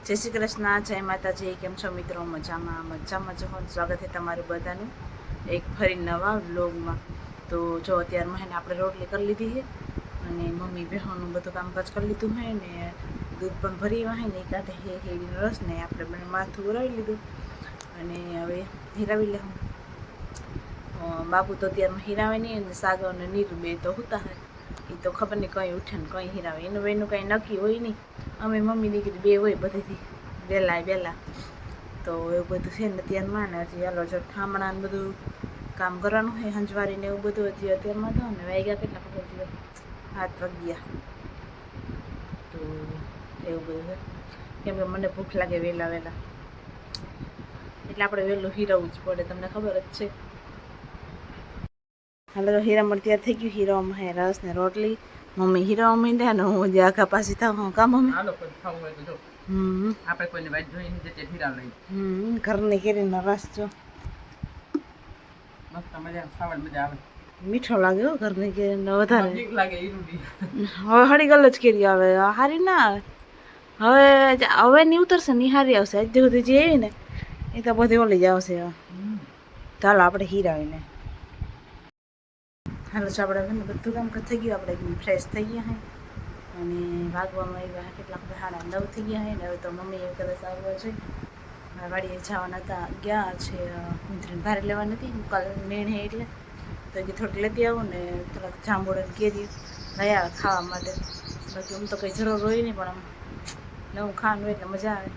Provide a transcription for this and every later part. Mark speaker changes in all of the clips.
Speaker 1: જય શ્રી કૃષ્ણ, જય માતાજી કેમ છો મિત્રો? મજામાં મજામાં છો સ્વાગત છે તમારું બધાનું એક ફરી નવા વ્લોગમાં. તો જો અત્યારમાં મહેને આપણે રોટલી કરી લીધી છે અને મમ્મી બહેનનું બધું કામકાજ કરી લીધું હોય ને દૂધ પણ ભરી હોય ને એ કાંઠે હે હેડીનો રસ ને આપણે બંને માથું ઉરાવી લીધું અને હવે હિરાવી લેવું. બાપુ તો અત્યારમાં હીરાવે નહીં અને સાગર અને નીરુ બે તો હોતા હોય એ તો ખબર નહીં કંઈ ઉઠે ને કંઈ હીરાવે. એનું એનું કંઈ નક્કી હોય નહીં અમે મમ્મી દીકરી બે હોય બધીથી. વહેલા વહેલા તો એવું બધું છે ને અત્યારમાં ને હજી હાલો જો ઠામણા ને બધું કામ કરવાનું હોય હંજવારી ને એવું બધું હજી અત્યારમાં તો ને વાગ્યા કેટલા ખબર હાથ વાગ્યા. તો એવું બધું છે. કેમ કે મને ભૂખ લાગે વહેલા વહેલા એટલે આપણે વહેલું હીરવવું જ પડે, તમને ખબર જ છે. હાલો તો હીરામણ તૈયાર થઈ ગયું. હીરામાં હે રસ ને રોટલી. મમ્મી હીરા મીંડ્યા ને હું જે આખા પાછી થાવ હું કામ મમ્મી
Speaker 2: હાલો કોઈ ખાવું હોય તો જો.
Speaker 1: હમ.
Speaker 2: આપણે કોઈને વાટ જોઈને જતે હીરા લઈ.
Speaker 1: હમ ઘરની કેરીનો રસ જો.
Speaker 2: મસ્ત મજા ખાવાની મજા આવે.
Speaker 1: મીઠો લાગે હો ઘરની કેરીનો વધારે.
Speaker 2: લાગે
Speaker 1: હવે હળી ગલ જ કેરી આવે. હારી ના આવે. હવે હવે ની ઉતરશે નિહારી આવશે. આજ સુધી જે ને એ તો બધી ઓલી જ આવશે. ચાલો આપણે હીરાવીને હાલો છો આપણે બધું કામ થઈ ગયું, આપણે એકદમ ફ્રેશ થઈ ગયા હે. અને વાગવામાં એવા કેટલાક બધા નવ થઈ ગયા હે, ને હવે તો મમ્મી એવું કદાચ આવવા મારા વાડીએ જવાના હતા, ગયા છે ઊંધરીને ભારે લેવાની હતી હું કાલે હે એટલે. તો કે થોડીક લેતી આવું ને થોડાક જાંબુડે ને કેરી લઈ ખાવા માટે. બાકી આમ તો કંઈ જરૂર હોય નહીં, પણ આમ નવું ખાવાનું હોય એટલે મજા આવે.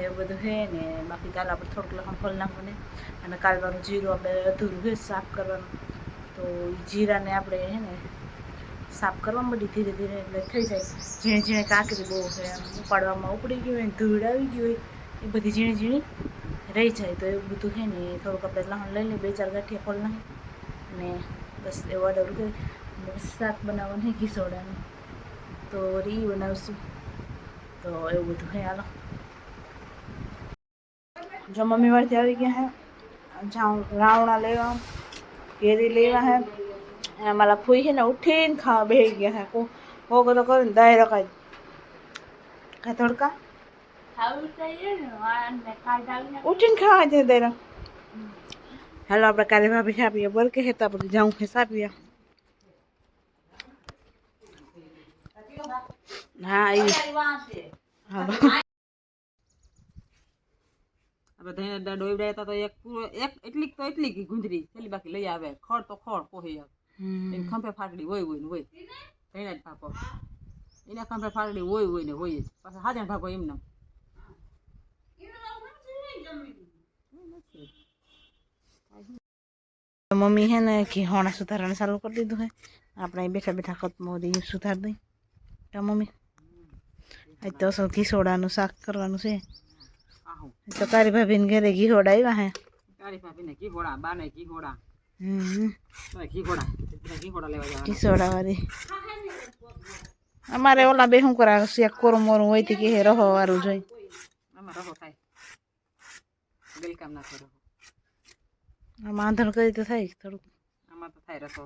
Speaker 1: એવું બધું છે ને, બાકી કાલે આપણે થોડુંક લખમ ફળ નાખવાનું અને કાલવાનું જીરું આપણે અધૂરું છે સાફ કરવાનું. તો જીરાને આપણે હે ને સાફ કરવા માંડી ધીરે ધીરે એટલે થઈ જાય. ઝીણે ઝીણે કાંકરી બહુ ઉપાડવામાં ઉપડી ગયું હોય ધૂળ આવી ગયું હોય, એ બધી ઝીણી ઝીણી રહી જાય. તો એવું બધું છે ને, થોડુંક આપણે લહણ લઈ લઈએ, બે ચાર ગાંઠિયા ફળ નાખી અને બસ એવું ઓર્ડર કરી શાક બનાવવાનું છે ઘીસોડાનું તો રી બનાવશું. તો એવું બધું હે હાલો. જો મમ્મી વાળથી આવી ગયા હે, જાઉં રાવણા લેવા. કેરી લેવા હે અને મારા ફૂઈ છે ને ઉઠીને ખાવા બેસી ગયા હે કો કોકો તો કરીને દાય રખાય કા તડકા ઉઠીને ખાવા છે દાયરા હાલો આપણે કાલે ભાભી સાપીએ બોલ કે હેતા પછી જાઉં હે સાપીએ હા આવી હા
Speaker 2: આપણે ધઈને ડોઈવડા હતા તો એક પૂરો એક એટલી તો એટલી કે ગુંજરી. છેલ્લી બાકી લઈ આવે. ખડ તો ખડ કોહી
Speaker 1: હમ.
Speaker 2: એની ખંભે ફાટડી હોય હોય ને હોય. ધઈને જ પાપો એના ખંભે ફાટડી હોય હોય ને હોય જ. પાછા હાજર ભાગો એમને
Speaker 1: મમ્મી હે ને કે હોણા સુધારવાનું ચાલુ કરી દીધું હે. આપણે બેઠા બેઠા ખતમ સુધાર દઈ. તો મમ્મી? આજ તો અસલ ઘીસોડાનું શાક કરવાનું છે. તો તારી ભાભીને ઘરે ઘીસોડા આવ્યા હે?
Speaker 2: તારી ભાભીને ઘી ઘોડા બાને ઘી ઘોડા
Speaker 1: હમ.
Speaker 2: ઘી ઘોડા ઘી ઘોડા લેવા જવાના.
Speaker 1: ઘીસોડા વાળી અમારે ઓલા બે શું કરા શેક કોરું મોરું હોય તે કે રહો વાળું જોઈ.
Speaker 2: આમાં કરો
Speaker 1: આંધણ કરી તો થાય થોડુંક.
Speaker 2: આમાં તો થાય રસો.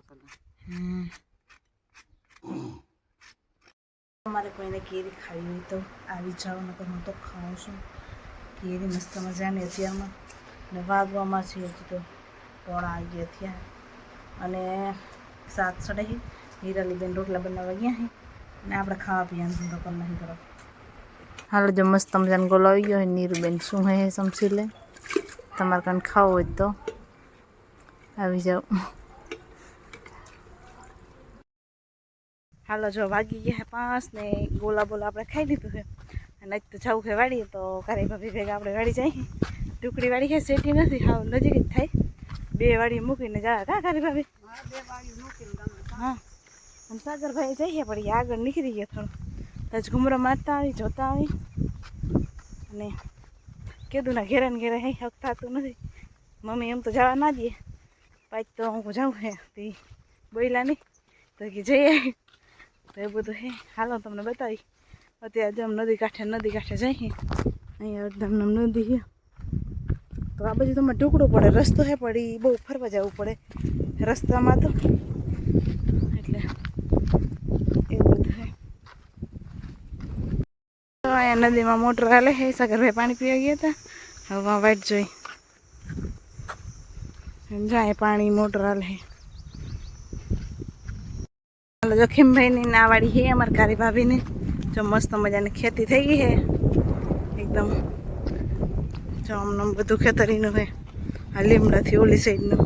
Speaker 1: અમારે કોઈને કેરી ખાવી હોય તો આવી જાઓ નકર હું તો ખાઉં છું. કેરી મસ્ત મજાની અત્યારમાં ને વાગવામાં છે હજી તો પોણા આવી થયા. અને સાત સડે હીરાલીબેન રોટલા બનાવવા ગયા હે. ને આપણે ખાવા પીવાનું ધંધો પણ નહીં કરો હાલો જો મસ્ત મજાને ગોલો આવી ગયો હોય નીરુબેન શું હે સમસી લે. તમારે કાંઈ ખાવું હોય તો આવી જાઓ. હાલો જો વાગી ગયા પાંચ ને ગોલા બોલા આપણે ખાઈ લીધું છે અને તો જવું છે વાડીએ, તો કારે ભાભી ભેગા આપણે વાડી જઈએ ટુકડી વાડી છે, સેટી નથી, હાવ નજીક જ થાય. બે વાડી મૂકીને જાય કા કારે ભાભી. હા. અને સાગરભાઈ જઈએ, પણ આગળ નીકળી ગયા થોડું જ ઘુમરો મારતા આવી, જોતા આવી. અને કીધું ના ઘેરે ઘેરે હે, હક થતું નથી. મમ્મી એમ તો જવા ના દે. પાછ તો હું જાઉં હે, તે બોયલા નહીં તો કે જઈએ. તો એ બધું હે. હાલો, તમને બતાવી. અત્યારે જેમ નદી કાંઠે નદી કાંઠે જઈએ. અહીંયા અડધામ નદી છે. તો આ બાજુ તમારે ઢોકળું પડે, રસ્તો હે એ બહુ ફરવા જવું પડે. રસ્તામાં તો એટલે એવું બધું અહીંયા નદીમાં મોટર હાલે હે સાગરભાઈ પાણી પીવા ગયા હતા. હવે વાઈટ જોઈ. જાય, પાણી, મોટર હાલે હે હાલો જો ખીમભાઈની હે અમારી કારી ભાભીની. જો મસ્ત મજાની ખેતી થઈ ગઈ હે એકદમ જો આમનું બધું ખેતરીનું છે. આ લીમડાથી ઓલી સાઈડનું.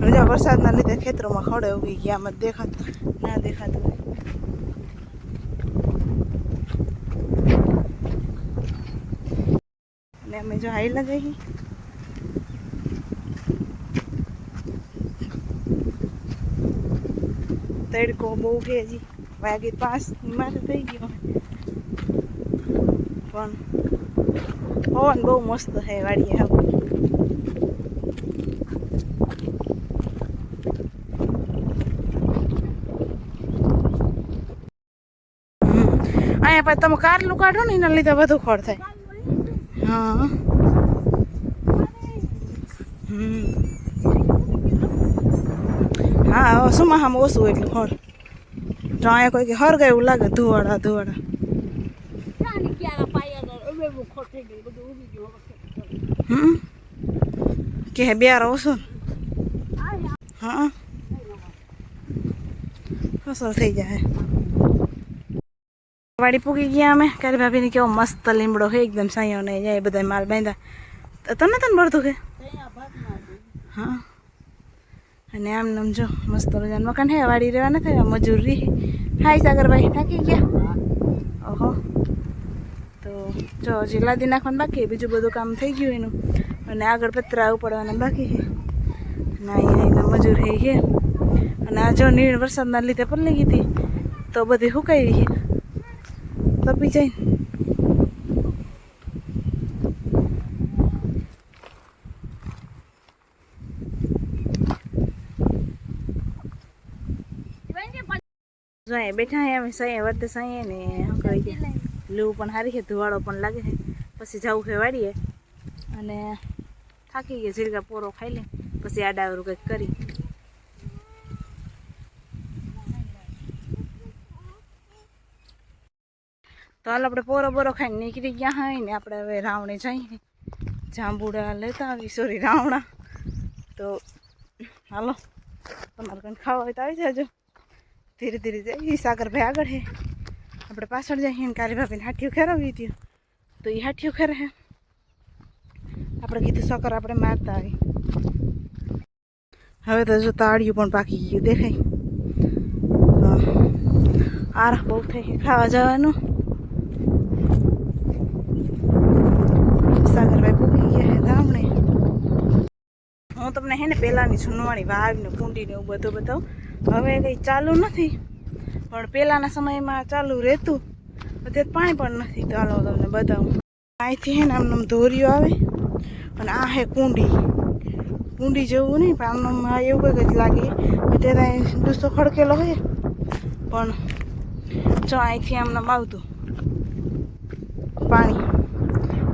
Speaker 1: અને જો વરસાદના લીધે ખેતરોમાં ખડે ઉગી ગયા, આમાં દેખાતું ના દેખાતું ને અમે જો હાઈલા જઈએ તડકો બહુ છે હજી. વાગે પાંચ મારે થઈ ગયો પણ પવન બહુ મસ્ત છે વાડીએ હમ. અહીંયા પછી તમે કારલું કાઢો ને એના લીધે વધુ ખોળ થાય હા હા શું આમ ઓછું એટલું જો અહીંયા કોઈ કે હર ગયું એવું લાગે ધુવાડા ધુવાડા. કે બેર ઓછો ને? હા ફસલ થઈ જાય. વાડી પૂકી ગયા અમે. કારી ભાભીને કેવો મસ્ત લીમડો હે એકદમ સાયો ને જાય બધા માલ બાંધ્યા. તમે તને ભરતું કે હા? અને આમ નામ જો, મસ્ત મજાનું. મકાન હે, વાડી રહેવા નથી આવ્યા મજૂરી હાય સાગરભાઈ, થાકી ગયા? ઓહો. તો જો, હજી લાદી નાખવાનું બાકી બીજું બધું કામ થઈ ગયું એનું. અને આગળ પતરા ઉપાડવાના બાકી છે. અને અહીંયા મજૂર હે છે અને આ જો નીણ વરસાદના લીધે પલળી ગઈ હતી. તો બધી સુકાઈ છે. તપી જાય જો અહીંયા બેઠા હે, અમે સાંયે વર્તે સાંયે ને શું કહી દે લૂ પણ સારી છે ધુવાળો પણ લાગે છે. પછી જવું છે વાડીએ અને થાકી ગયા જીરકા પોરો ખાઈ લે, પછી આડાવરું કંઈક કરી. તો હાલ આપણે પોરો બોરો ખાઈને નીકળી ગયા હોય ને આપણે હવે રાવણે જઈએ જાંબુડા લેતા આવી, સોરી, રાવણા. તો હાલો, તમારે કંઈ ખાવા હોય તો આવી જાજો. ધીરે ધીરે જઈએ. સાગરભાઈ આગળ હે. આપણે પાછળ જઈએ ને કાલી ભાભીને હાથીઓ ખેરાવી હતી તો એ હાથીઓ ખેરે હે. આપણે કીધું સકર આપણે મારતા આવી. હવે તો જો તાળિયું પણ પાકી ગયું દેખાય. આરખ આર બહુ થઈ ખાવા જવાનું. હે તમને હે ને પહેલાંની સુનવાણી વાવ ને કુંડી એવું બધું બતાવું. હવે કંઈ ચાલુ નથી. પણ પહેલાંના સમયમાં ચાલુ રહેતું. અત્યારે પાણી પણ નથી. ચાલો તમને બતાવું. અહીંથી હે ને આમ આમ ધોરીઓ આવે. અને આ હે કુંડી. કુંડી જેવું નહીં, પણ આમ આમ એવું કંઈક જ લાગે. અત્યારે અહીં દુસ્તો ખડકેલો હોય. પણ જો અહીંથી આમનામ આમ આવતું. પાણી.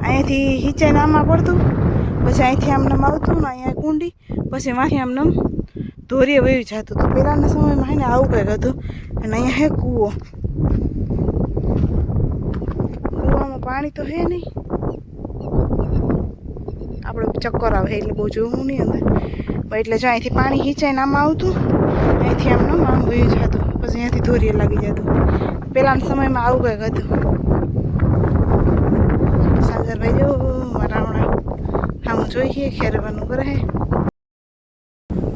Speaker 1: અહીંયાથી હિંચાઈને આમાં પડતું. પછી અહીંથી આમનામ આવતું ને અહીંયા કુંડી. પછી માથી આમ ધોરીએ વહી જતું તો પહેલાંના સમયમાં હે ને આવું કંઈક હતું. અને અહીંયા હે કૂવો. કૂવામાં પાણી તો હે નહીં. આપણે ચક્કર આવે એટલે બહુ જોવું નહીં અંદર. એટલે જો અહીંથી પાણી હિંચાઈને આમાં આવતું, અહીંથી આમ નામ આમ વહી જતું. પછી અહીંયાથી ધોરીએ લાગી જતું. પહેલાંના સમયમાં આવું કંઈક હતું. સાગરભાઈ, જો હમણાં આમ જોઈએ ખેરવાનું કરે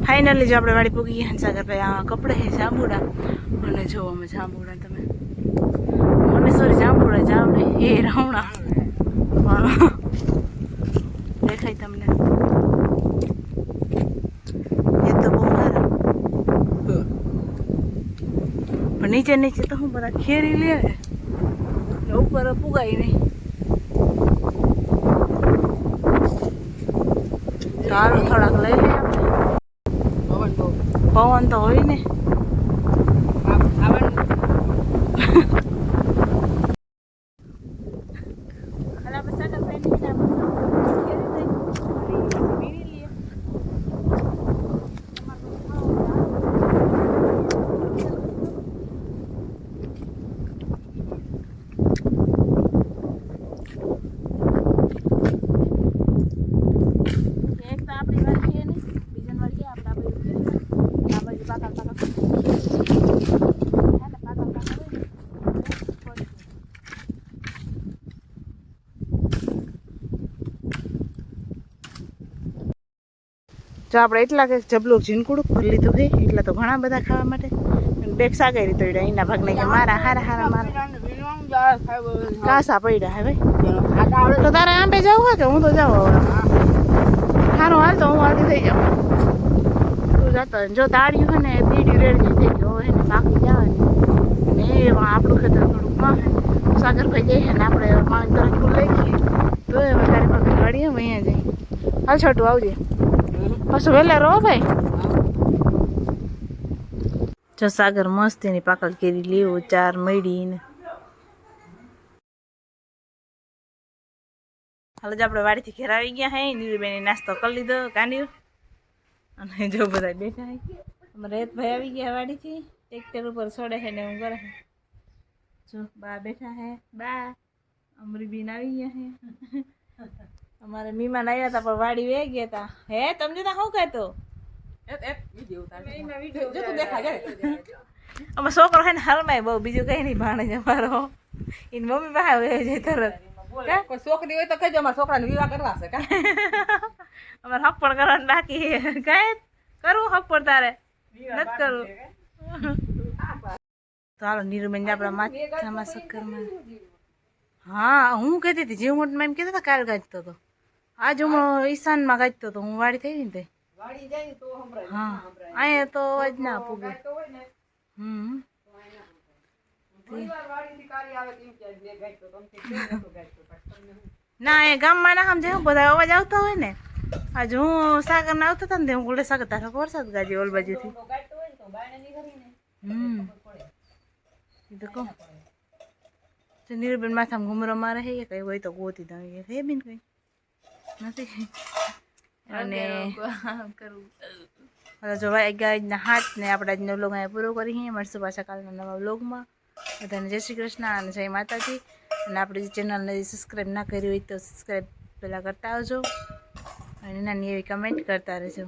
Speaker 1: ફાઇનલી જો આપણે વાડી પૂગી ગયા સાગરભાઈ, આ કપડે હે જાંબુડા. અને જો અમે જાંબુડા તમે. મને સોરી જાંબુડા જાંબડે એ રાવણા દેખાય તમને. એ તો બહુ સારા. પણ નીચે નીચે તો હું બધા ખેરી લે. ઉપર પુગાય નહીં. સારું થોડાક લઈ લે આપણે.
Speaker 2: પવન
Speaker 1: તો હોય ને
Speaker 2: આ- આવવાનું
Speaker 1: હાલ આપણે સાગરભાઈ ને છે ને આપણે ખેરી દઈએ અને વીણી લઈએ જો આપણે એટલા કે જબલું ઝીણકુડું ભરી લીધું છે, એટલા તો ઘણા બધા ખાવા માટે. અને બેગ સાગારી તો એના ભાગને કે મારા હારા હારા મારા. કાસા પડ્યા હવે તો તારે આંબે જવું હોય કે હું તો જાઉં હવે? સારું હાલ તો હું હાલતી થઈ જાઉં. તું જતો જો તાળ્યું હોય ને બીડી રેડી થઈ ગયો હોય ને બાકી જવાની ને એમાં આપણું ખેતર થોડુંકમાં સાગરભાઈ જઈએ ને, આપણે માણસ તરફ લઈ ગઈએ તો એ વધારે પગડ ગાડી અહીંયા જઈએ હાલ છોટું આવજે. પાછું વહેલા રહો ભાઈ જો સાગર મસ્ત એની પાકલ કેરી લેવું, ચાર મળી ને. હાલો જ આપણે વાડીથી ઘેર આવી ગયા હે નીરુબેને નાસ્તો કરી લીધો કાંડ્યો અને જો બધા બેઠા હે. રેત રેતભાઈ આવી ગયા વાડીથી. ટ્રેક્ટર ઉપર છોડે છે ને હું કરે જો બા બેઠા હે. બા, અમરીબીન આવી ગયા હે. અમારે મીમાન આવ્યા હતા પણ વાડી વે ગયા હતા. હે તમને તો શું કહેતો?
Speaker 2: જો
Speaker 1: અમારો છોકરો હે ને હાલમાં બહુ બીજું કઈ નહીં ભાણે છે અમારો. એની મમ્મી પાસે વહી જાય તરત.
Speaker 2: છોકરી હોય તો કહેજો અમારા છોકરાને વિવાહ કરવા છે
Speaker 1: અમારે હક પણ કરવાનું બાકી કાંઈ કરવું હક પણ તારે નથી કરવું. તો હાલો નીરુબેન આપણા માથામાં શક્કરમાં હા હું કહેતી હતી જીવ મોટમાં એમ કહેતા હતા કાલ ગાજતો હતો આજ હું ઈશાનમાં ગાજતો હતો હું વાડી થઈ ને તે. હા. અહીંયા તો અવાજ ના પૂગે. હમ. ના એ ગામમાં ના સમજે હું બધા અવાજ આવતા હોય ને. આજ હું સાગર ના આવતા હતા ને હું ગુડે સાગર તારો વરસાદ ગાજી ઓલ બાજુથી. હમ. એ તો કહું. નીરબેન માથામાં ઘુમરો મારે હે કઈ હોય તો ગોતી દઉં એ હે બેન કઈ. નથી. અને હવે જો આજના હાથ ને આપણે આજનો વ્લોગ અહીંયા પૂરો કરીએ મળશું પાછા કાલના નવા વ્લોગમાં બધાને જય શ્રી કૃષ્ણ અને જય માતાજી. અને આપણે જે ચેનલને સબસ્ક્રાઈબ ના કરી હોય તો સબસ્ક્રાઈબ પહેલાં કરતા આવજો. અને નાની એવી કમેન્ટ કરતા રહેજો.